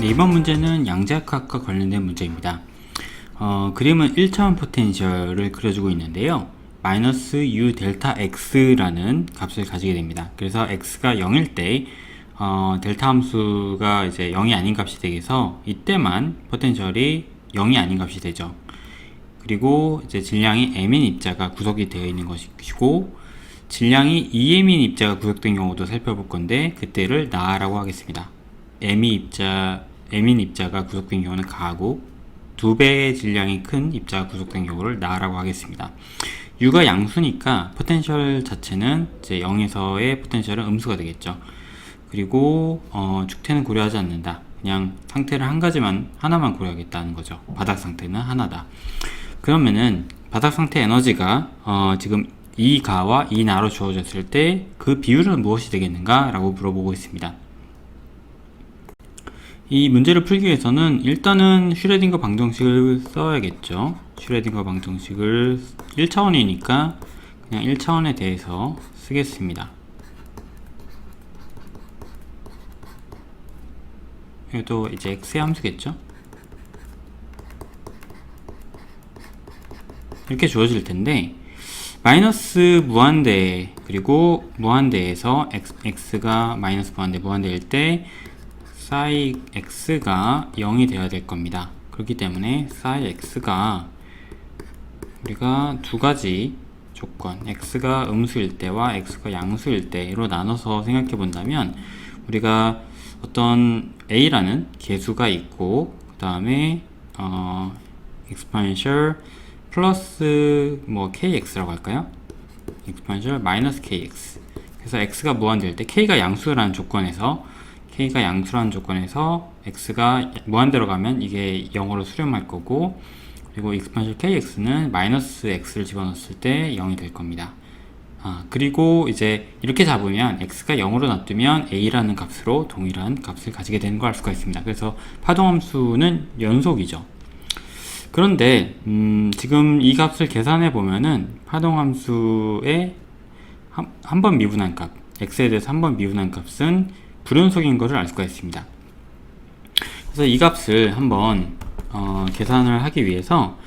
네, 이번 문제는 양자역학과 관련된 문제입니다. 어, 그림은 1차원 포텐셜을 그려주고 있는데요. 마이너스 u 델타 x라는 값을 가지게 됩니다. 그래서 x가 0일 때 어, 델타 함수가 이제 0이 아닌 값이 되겠서 이때만 포텐셜이 0이 아닌 값이 되죠. 그리고 이제 질량이 m인 입자가 구성이 되어 있는 것이고 질량이 2m인 입자가 구성된 경우도 살펴볼 건데 그때를 나라고 하겠습니다. m이 입자 m인 입자가 구성된 경우는 가하고 두 배의 질량이 큰 입자가 구성된 경우를 나라고 하겠습니다. u가 양수니까 포텐셜 자체는 이제 0에서의 포텐셜은 음수가 되겠죠. 그리고 어, 축태는 고려하지 않는다. 그냥 상태를 한 가지만 하나만 고려하겠다는 거죠. 바닥 상태는 하나다. 그러면은 바닥 상태 에너지가 어, 지금 이 가와 이 나로 주어졌을 때 그 비율은 무엇이 되겠는가? 라고 물어보고 있습니다. 이 문제를 풀기 위해서는 일단은 슈레딩거 방정식을 써야겠죠. 슈레딩거 방정식을 1차원이니까 그냥 1차원에 대해서 쓰겠습니다. 이것도 이제 x의 함수겠죠. 이렇게 주어질 텐데 마이너스 무한대 그리고 무한대에서 x, x가 마이너스 무한대 무한대일 때 psi x가 0이 되어야 될 겁니다. 그렇기 때문에 psi x가 우리가 두 가지 조건 x가 음수일 때와 x가 양수일 때로 나눠서 생각해 본다면 우리가 어떤 a라는 개수가 있고 그 다음에 어, exponential 플러스 뭐 kx라고 할까요? exponential 마이너스 kx 그래서 x가 무한될 때 k가 양수라는 조건에서 k가 양수라는 조건에서 x가 무한대로 가면 이게 0으로 수렴할 거고 그리고 exponential kx는 마이너스 x를 집어넣었을 때 0이 될 겁니다. 아, 그리고 이제 이렇게 잡으면 x가 0으로 놔두면 a라는 값으로 동일한 값을 가지게 되는 걸 알 수가 있습니다. 그래서 파동함수는 연속이죠. 그런데 음, 지금 이 값을 계산해 보면은 파동함수의 한 번 미분한 값 x에 대해서 한 번 미분한 값은 불연속인 것을 알 수가 있습니다. 그래서 이 값을 한번 어, 계산을 하기 위해서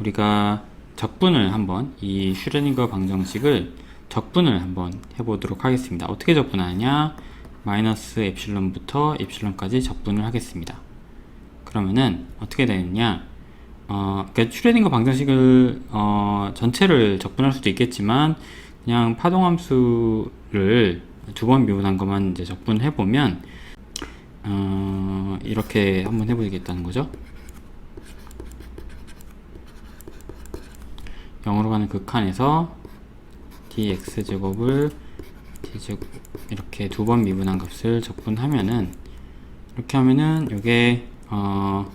우리가 적분을 한번 이 슈레딩거 방정식을 적분을 한번 해보도록 하겠습니다. 어떻게 적분하냐? 마이너스 엡실론부터 엡실론까지 적분을 하겠습니다. 그러면은 어떻게 되느냐? 어, 그러니까 슈레딩거 방정식을 어, 전체를 적분할 수도 있겠지만 그냥 파동함수를 두번 미분한 것만 이제 적분해 보면 어, 이렇게 한번 해보겠다는 거죠. 0으로 가는 극한에서 dx 제곱을 d 제곱 이렇게 두 번 미분한 값을 적분하면은 이렇게 하면은 이게 어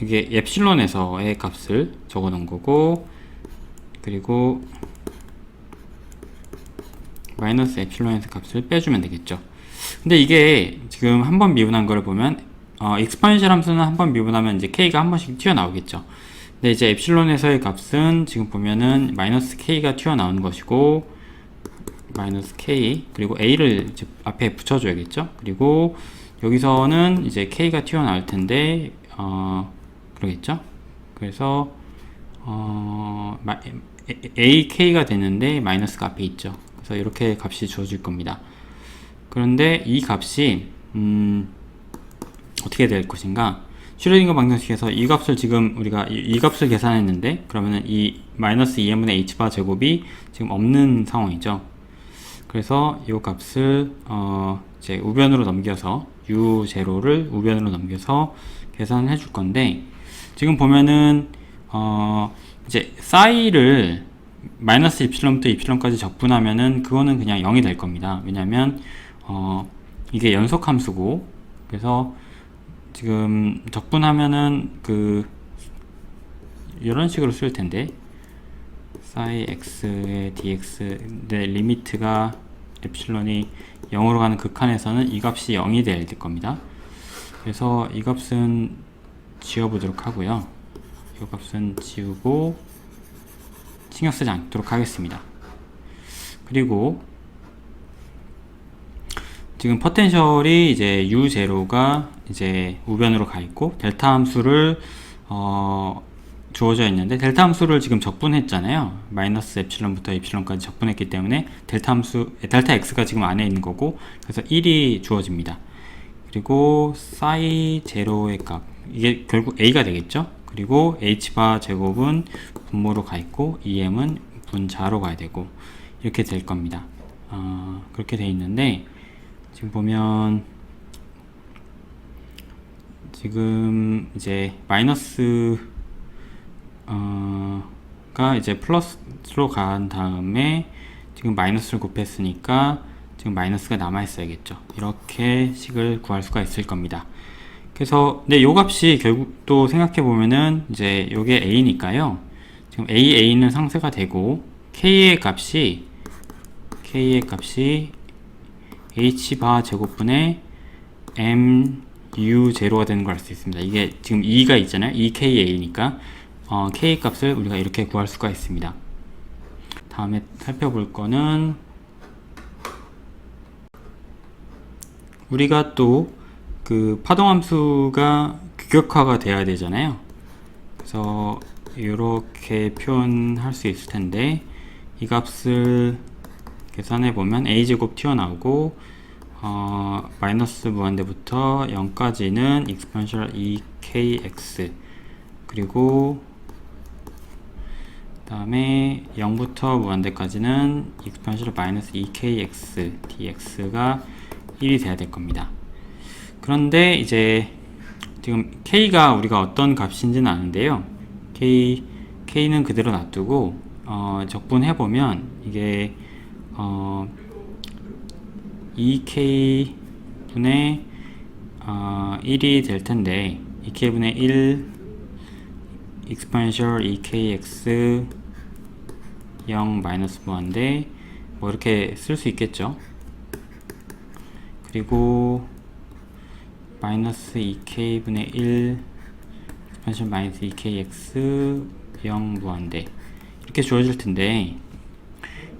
이게 엡실론에서의 값을 적어 놓은 거고 그리고 마이너스 엡실론에서 값을 빼주면 되겠죠. 근데 이게 지금 한 번 미분한 거를 보면 어, 익스파이셜 함수는 한 번 미분하면 이제 k가 한 번씩 튀어나오겠죠. 근데 이제 엡실론에서의 값은 지금 보면은 마이너스 k가 튀어나오는 것이고 마이너스 k 그리고 a를 앞에 붙여줘야겠죠. 그리고 여기서는 이제 k가 튀어나올 텐데 어 그러겠죠? 그래서 어 ak가 되는데 마이너스가 앞에 있죠 그래서 이렇게 값이 주어질 겁니다 그런데 이 값이 음 어떻게 될 것인가 슈레딩거 방정식에서 이 값을 지금 우리가 이, 이 값을 계산했는데 그러면은 이 마이너스 2n분의 h바 제곱이 지금 없는 상황이죠. 그래서 이 값을 어 이제 우변으로 넘겨서 u0를 우변으로 넘겨서 계산해 줄 건데 지금 보면은 어 이제 사이를 마이너스 이필럼부터 이필럼까지 적분하면은 그거는 그냥 0이 될 겁니다. 왜냐면 어 이게 연속 함수고 그래서 지금 적분하면은 그 이런 식으로 쓸 텐데 사이 x의 dx의 리미트가 엡실론이 0으로 가는 극한에서는 이 값이 0이 돼야 될 겁니다. 그래서 이 값은 지워보도록 하고요. 이 값은 지우고 신경 쓰지 않도록 하겠습니다. 그리고 지금 포텐셜이 이제 U0가 이제 우변으로 가 있고 델타 함수를 어 주어져 있는데 델타 함수를 지금 적분했잖아요. 마이너스 에플silon부터 에플silon까지 적분했기 때문에 델타 함수 델타 x가 지금 안에 있는 거고 그래서 1이 주어집니다. 그리고 사이 제로의 값 이게 결국 a가 되겠죠. 그리고 h바 제곱은 분모로 가 있고 em은 분자로 가야 되고 이렇게 될 겁니다. 어, 그렇게 돼 있는데 지금 보면 지금 이제 마이너스 어, 가 이제 플러스로 간 다음에 지금 마이너스를 곱했으니까 지금 마이너스가 남아 있어야겠죠. 이렇게 식을 구할 수가 있을 겁니다. 그래서 근데 요 값이 결국 또 생각해 보면은 이제 요게 a니까요. 지금 a a는 상쇄가 되고 k의 값이 k의 값이 h 바 제곱분의 m u 제로가 되는 걸 알 수 있습니다. 이게 지금 2가 있잖아요. 2ka니까 어, k 값을 우리가 이렇게 구할 수가 있습니다. 다음에 살펴볼 거는 우리가 또 그 파동 함수가 규격화가 돼야 되잖아요. 그래서 이렇게 표현할 수 있을 텐데 이 값을 계산해 보면 a 제곱 튀어나오고 어, 마이너스 무한대부터 0까지는 exponential 2kx 그리고 다음에 0부터 무한대까지는 exponential 마이너스 2kx dx가 1이 돼야 될 겁니다. 그런데 이제 지금 k가 우리가 어떤 값인지는 아는데요. k k는 그대로 놔두고 어, 적분해 보면 이게 어, 2k 분의 어, 1이 될 텐데 2k 분의 1 exponential 2kx 0 마이너스 무한대 뭐 이렇게 쓸 수 있겠죠. 그리고 마이너스 2k 분의 1 exponential 마이너스 2kx 0 무한대 이렇게 주어질 텐데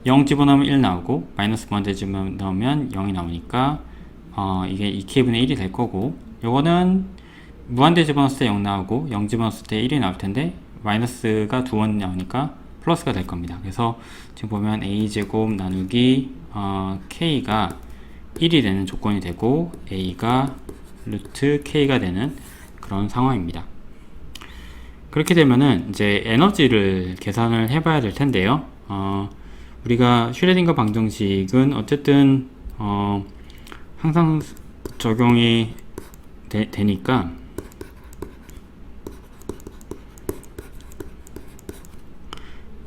0 집어넣으면 1 나오고 마이너스 무한대 집어넣으면 0이 나오니까 어, 이게 2k분의 1이 될 거고 요거는 무한대 집어넣었을 때 0 나오고 0 집어넣었을 때 1이 나올 텐데 마이너스가 두 번 나오니까 플러스가 될 겁니다. 그래서 지금 보면 a제곱 나누기 어, k가 1이 되는 조건이 되고 a가 루트 k가 되는 그런 상황입니다. 그렇게 되면은 이제 에너지를 계산을 해봐야 될 텐데요. 어, 우리가 슈레딩거 방정식은 어쨌든 어, 항상 적용이 되, 되니까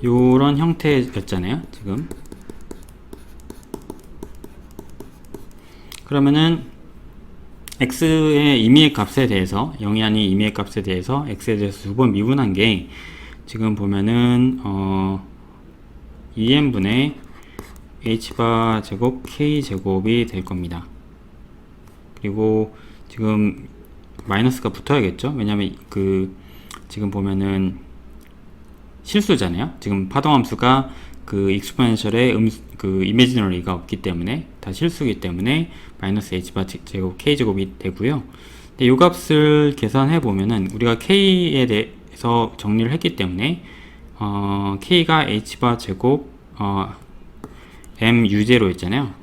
요런 형태였잖아요. 지금 그러면은 x의 임의의 값에 대해서 0이 아닌 임의의 값에 대해서 x에 대해서 두 번 미분한 게 지금 보면은 어 2n분의 h바 제곱 k 제곱이 될 겁니다. 그리고 지금 마이너스가 붙어야겠죠? 왜냐면 그 지금 보면은 실수잖아요. 지금 파동함수가 그 익스포넨셜에 음, 그 이미지너리가 없기 때문에 다 실수기 때문에 마이너스 h바 제곱 k 제곱이 되고요. 근데 요 값을 계산해 보면은 우리가 k에 대해서 정리를 했기 때문에 어, k가 h바 제곱 어, m u0 있잖아요.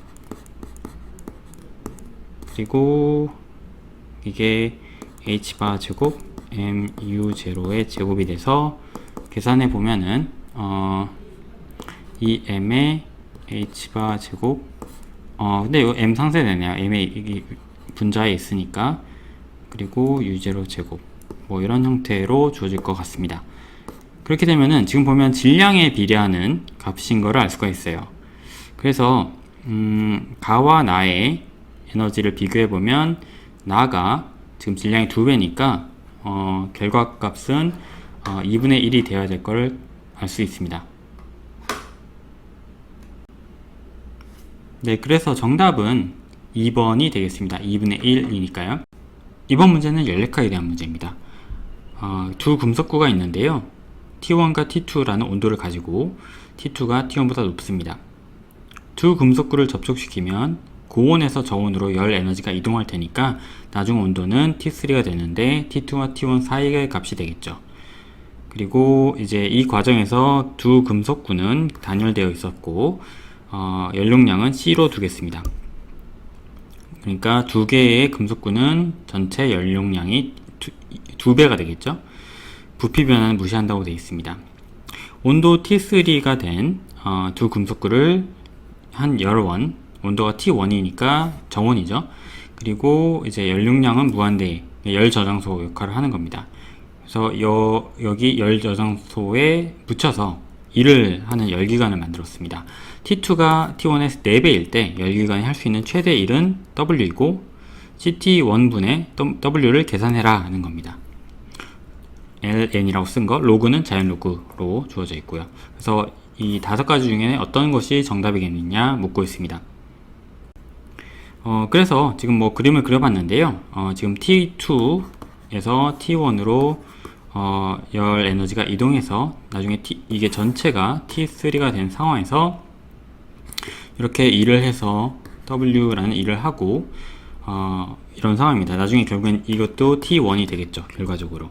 그리고 이게 h바 제곱 m u0의 제곱이 돼서 계산해 보면은 어, 이 m의 h바 제곱 어 근데 이거 m 상쇄되네요. m의 이 분자에 있으니까 그리고 u0 제곱 뭐 이런 형태로 주어질 것 같습니다. 그렇게 되면은 지금 보면 질량에 비례하는 값인 거를 알 수가 있어요. 그래서 음, 가와 나의 에너지를 비교해 보면 나가 지금 질량이 두 배니까 어, 결과값은 어, 2분의 1이 되어야 될 것을 알 수 있습니다. 네, 그래서 정답은 2번이 되겠습니다. 2분의 1이니까요. 이번 문제는 열레카에 대한 문제입니다. 어, 두 금속구가 있는데요. T1과 T2라는 온도를 가지고 T2가 T1보다 높습니다. 두 금속구를 접촉시키면 고온에서 저온으로 열 에너지가 이동할 테니까 나중 온도는 T3가 되는데 T2와 T1 사이의 값이 되겠죠. 그리고 이제 이 과정에서 두 금속구는 단열되어 있었고 어, 연료량은 C로 두겠습니다. 그러니까 두 개의 금속구는 전체 연료량이 두, 두 배가 되겠죠. 부피 변화는 무시한다고 되어 있습니다. 온도 T3가 된두 금속구를 한 열원, 온도가 T1이니까 정온이죠. 그리고 이제 연료량은 무한대 열 저장소 역할을 하는 겁니다. 그래서 여, 여기 열 저장소에 붙여서 일을 하는 열기관을 만들었습니다. T2가 T1에서 4배일 때 열기관이 할 수 있는 최대 일은 W이고 CT1분의 W를 계산해라 하는 겁니다. ln이라고 쓴 거, 로그는 자연 로그로 주어져 있고요. 그래서 이 다섯 가지 중에 어떤 것이 정답이겠느냐 묻고 있습니다. 어, 그래서 지금 뭐 그림을 그려봤는데요. 어, 지금 T2에서 T1으로 어, 열 에너지가 이동해서 나중에 T, 이게 전체가 T3가 된 상황에서 이렇게 일을 해서 W라는 일을 하고 어, 이런 상황입니다. 나중에 결국엔 이것도 T1이 되겠죠. 결과적으로.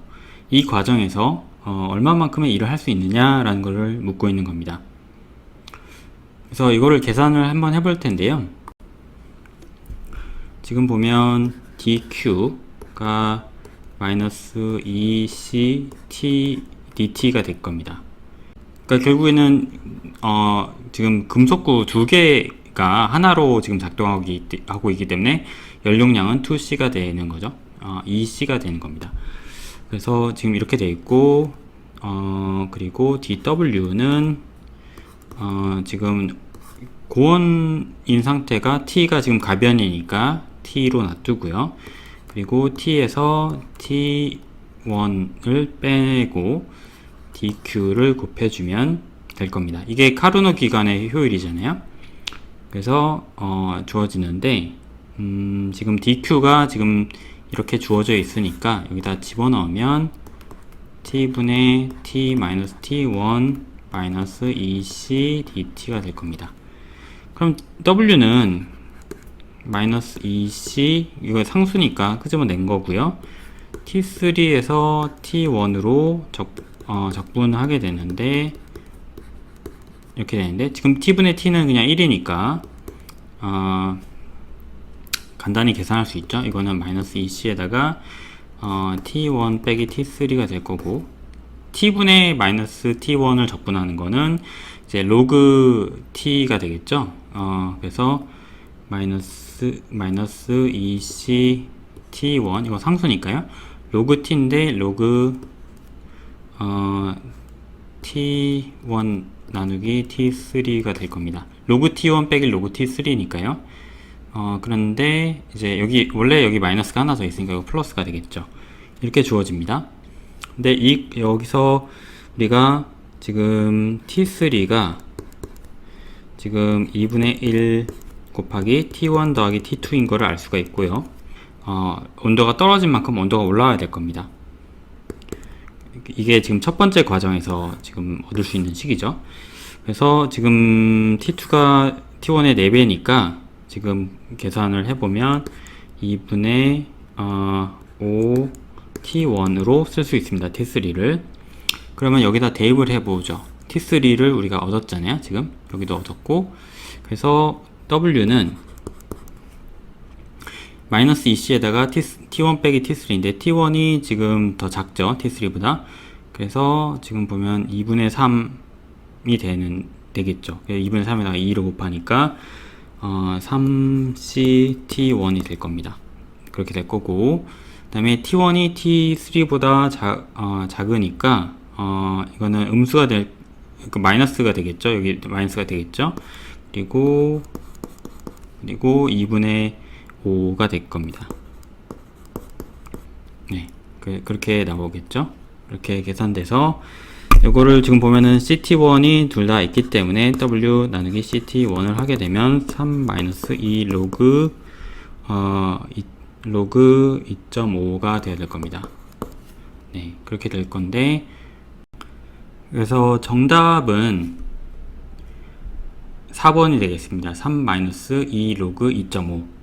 이 과정에서 어, 얼마만큼의 일을 할 수 있느냐라는 것을 묻고 있는 겁니다. 그래서 이거를 계산을 한번 해볼 텐데요. 지금 보면 dq가 마이너스 2ct dt가 될 겁니다. 그러니까 결국에는 어, 지금 금속구 두 개가 하나로 지금 작동하고 하고 있기 때문에 연료량은 2c가 되는 거죠. 어, 2c가 되는 겁니다. 그래서 지금 이렇게 돼 있고 어, 그리고 dw는 어, 지금 고온인 상태가 t가 지금 가변이니까 t로 놔두고요. 그리고 t에서 t1을 빼고 dq를 곱해주면 될 겁니다. 이게 카르노 기간의 효율이잖아요. 그래서 어, 주어지는데 음, 지금 dq가 지금 이렇게 주어져 있으니까 여기다 집어넣으면 t분의 t-t1 마이너스 2c dt가 될 겁니다. 그럼 w는 마이너스 2c 이거 상수니까 끄집어낸 거고요. t3에서 t1으로 적, 어, 적분하게 되는데 이렇게 되는데 지금 t분의 t는 그냥 1이니까 어, 간단히 계산할 수 있죠. 이거는 마이너스 2c에다가 어, t1 빼기 t3가 될 거고 t분의 마이너스 t1을 적분하는 거는 이제 로그 t가 되겠죠. 어, 그래서 마이너스 마이너스 2c t1 이거 상수니까요. 로그 t인데 로그 어, t1 나누기 t3가 될 겁니다. 로그 t1 빼기 로그 t3니까요. 어, 그런데 이제 여기 원래 여기 마이너스가 하나 더 있으니까 이거 플러스가 되겠죠. 이렇게 주어집니다. 근데 이 여기서 우리가 지금 t3가 지금 2분의 1 곱하기 t1 더하기 t2인 거를 알 수가 있고요. 어, 온도가 떨어진 만큼 온도가 올라와야 될 겁니다. 이게 지금 첫 번째 과정에서 지금 얻을 수 있는 식이죠. 그래서 지금 t2가 t1의 4배니까 지금 계산을 해보면 2분의 어, 5 t1으로 쓸 수 있습니다. t3를 그러면 여기다 대입을 해보죠. t3를 우리가 얻었잖아요. 지금 여기도 얻었고 그래서 w는 마이너스 2c에다가 t, 1 빼기 t3인데 t1이 지금 더 작죠. t3보다 그래서 지금 보면 2분의 3이 되는 되겠죠. 2분의 3에다가 2를 곱하니까 어, 3ct1이 될 겁니다. 그렇게 될 거고 그 다음에 t1이 t3보다 자, 어, 작으니까 어, 이거는 음수가 될그 마이너스가 되겠죠. 여기 마이너스가 되겠죠. 그리고 그리고 2분의 5가 될 겁니다. 네, 그, 그렇게 나오겠죠. 이렇게 계산돼서 이거를 지금 보면은 CT1이 둘 다 있기 때문에 W 나누기 CT1을 하게 되면 3-2 로그 어, 2, 로그 2.5가 되어야 될 겁니다. 네, 그렇게 될 건데 그래서 정답은 4번이 되겠습니다. 3 마이너스 2 로그 2.5